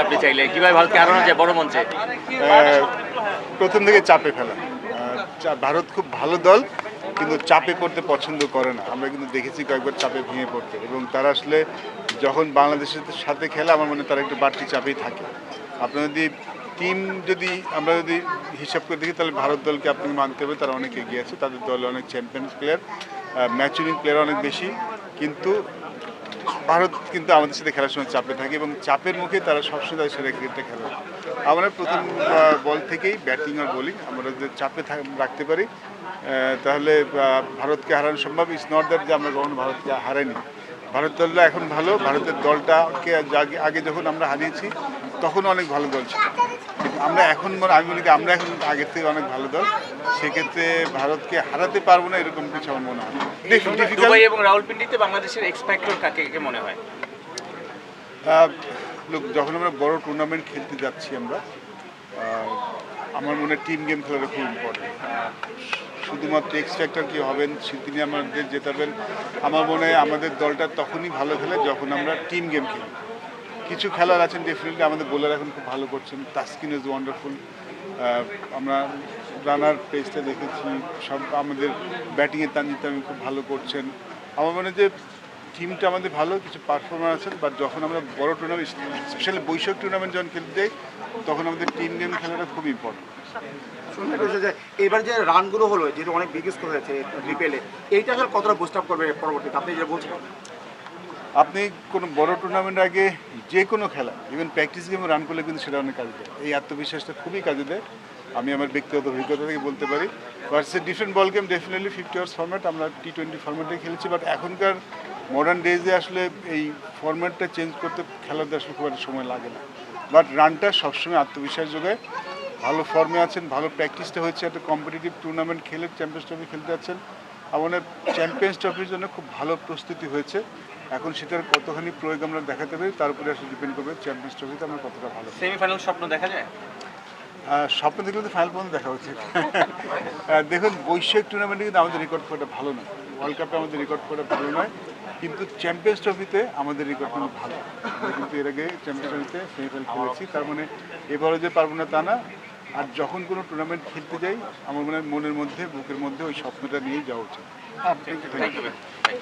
আপনি চাইলে? কীভাবে ভারতকে হারানো বড় মঞ্চে। প্রথম থেকে চাপে ফেলা। ভারত খুব ভালো দল, কিন্তু চাপে পড়তে পছন্দ করে না। আমরা কিন্তু দেখেছি কয়েকবার চাপে ভেঙে পড়তে। এবং তারা আসলে যখন বাংলাদেশের সাথে খেলে, আমার মনে তারা একটু বাড়তি চাপেই থাকে। আপনার যদি টিম যদি, আমরা যদি হিসাব করে দেখি, তাহলে ভারত দলকে আপনি মানতে হবে। তারা অনেক এগিয়ে আছে। তাদের দলে অনেক চ্যাম্পিয়ন্স প্লেয়ার ম্যাচুরিং প্লেয়ার অনেক বেশি। কিন্তু ভারত কিন্তু আমাদের সাথে খেলার সময় চাপে থাকে এবং চাপের মুখে তারা সবসময় তাদের সাথে ক্রিকেটটা খেলে। আমরা প্রথম বল থেকেই ব্যাটিং আর বোলিং আমরা যদি চাপে রাখতে পারি তাহলে ভারতকে হারানো সম্ভব। ইস নট দ্যাট যে আমরা কখনো ভারতকে হারাইনি ভারত দলটা এখন ভালো। ভারতের দলটাকে আগে যখন আমরা হারিয়েছি, তখন অনেক ভালো দল ছিল। আমরা এখন মনে আমি মনে করি আমরা এখন আগের থেকে অনেক ভালো দল। সেক্ষেত্রে ভারতকে হারাতে পারব না এরকম কিছু আমার মনে হয় দুবাই এবং রাউলপিন্ডিতে বাংলাদেশের এক্সপেক্টর কাকে কে মনে হয়? লোক যখন আমরা বড় টুর্নামেন্ট খেলতে যাচ্ছি আমরা আমার মনে হয় টিম গেম খেলাটা খুব ইম্পর্টেন্ট শুধুমাত্র এক্স ফ্যাক্টর কি হবেন সে তিনি আমাদের জেতাবেন। আমার মনে হয় আমাদের দলটা তখনই ভালো খেলে যখন আমরা টিম গেম খেলি। কিছু খেলার আছেন ডেফিনেটলি আমাদের বোলার এখন খুব ভালো করছেন। তাস্কিন ইজ ওয়ান্ডারফুল আমরা রানার পেজটা দেখেছি, সব আমাদের ব্যাটিংয়ে তানজিত আমি খুব ভালো করছেন। আমার মনে যে টিমটা আমাদের ভালো, কিছু পারফরমেন্স আছেন বাট যখন আমরা বড় টুর্নামেন্ট স্পেশালি বৈশাখ টুর্নামেন্ট যখন খেলতে যাই, তখন আমাদের টিম গেম খেলাটা খুব ইম্পর্টেন্ট পেয়েছে এবার যে রানগুলো হলো যেটা অনেক বিগেস্ট হয়েছে বিপিএলে এইটা কতটা বুস্ট আপ করবে পরবর্তীতে? আপনি যে বলছেন আপনি কোনো বড় টুর্নামেন্ট আগে যে কোনো খেলা ইভেন প্র্যাকটিস গেমে রান করলে কিন্তু সেটা অনেক কাজে দেয়। এই আত্মবিশ্বাসটা খুবই কাজে দেয়। আমি আমার ব্যক্তিগত অভিজ্ঞতা থেকে বলতে পারি। But different ball game definitely fifty overs format আমরা টি টোয়েন্টি ফর্ম্যাটে খেলেছি বাট এখনকার মডার্ন ডেজে আসলে এই ফর্ম্যাটটা চেঞ্জ করতে খেলাতে আসলে খুব একটা সময় লাগে না। বাট রানটা সবসময় আত্মবিশ্বাস যোগায়। ভালো ফর্মে আছেন, ভালো প্র্যাকটিসটা হয়েছে, একটা কম্পিটিটিভ টুর্নামেন্ট খেলে চ্যাম্পিয়ন্স ট্রফি খেলতে যাচ্ছেন। আমার চ্যাম্পিয়ন্স ট্রফির জন্য খুব ভালো প্রস্তুতি হয়েছে। এখন সেটার কতখানি প্রয়োগ আমরা দেখাতে পারি তার উপরে আসলে ডিপেন্ড করবে চ্যাম্পিয়ন্স ট্রফিতে আমরা কতটা ভালো সেমিফাইনাল স্বপ্ন দেখা যায়? স্বপ্ন দেখলে তো ফাইনাল পর্যন্ত দেখা উচিত। দেখুন বৈশ্বিক টুর্নামেন্টে কিন্তু আমাদের রেকর্ড করাটা ভালো নয়। ওয়ার্ল্ড কাপে আমাদের রেকর্ড করা ভালো নয়। কিন্তু চ্যাম্পিয়ন্স ট্রফিতে আমাদের রেকর্ড কিন্তু ভালো। কিন্তু এর আগে চ্যাম্পিয়ন্স ট্রফিতে সেমিফাইনাল খেলেছি। তার মানে এবারও যে পারব না তা না আর যখন কোনো টুর্নামেন্ট খেলতে যাই আমার মনে হয় মনের মধ্যে বুকের মধ্যে ওই স্বপ্নটা নিয়েই যাওয়া উচিত। ইউ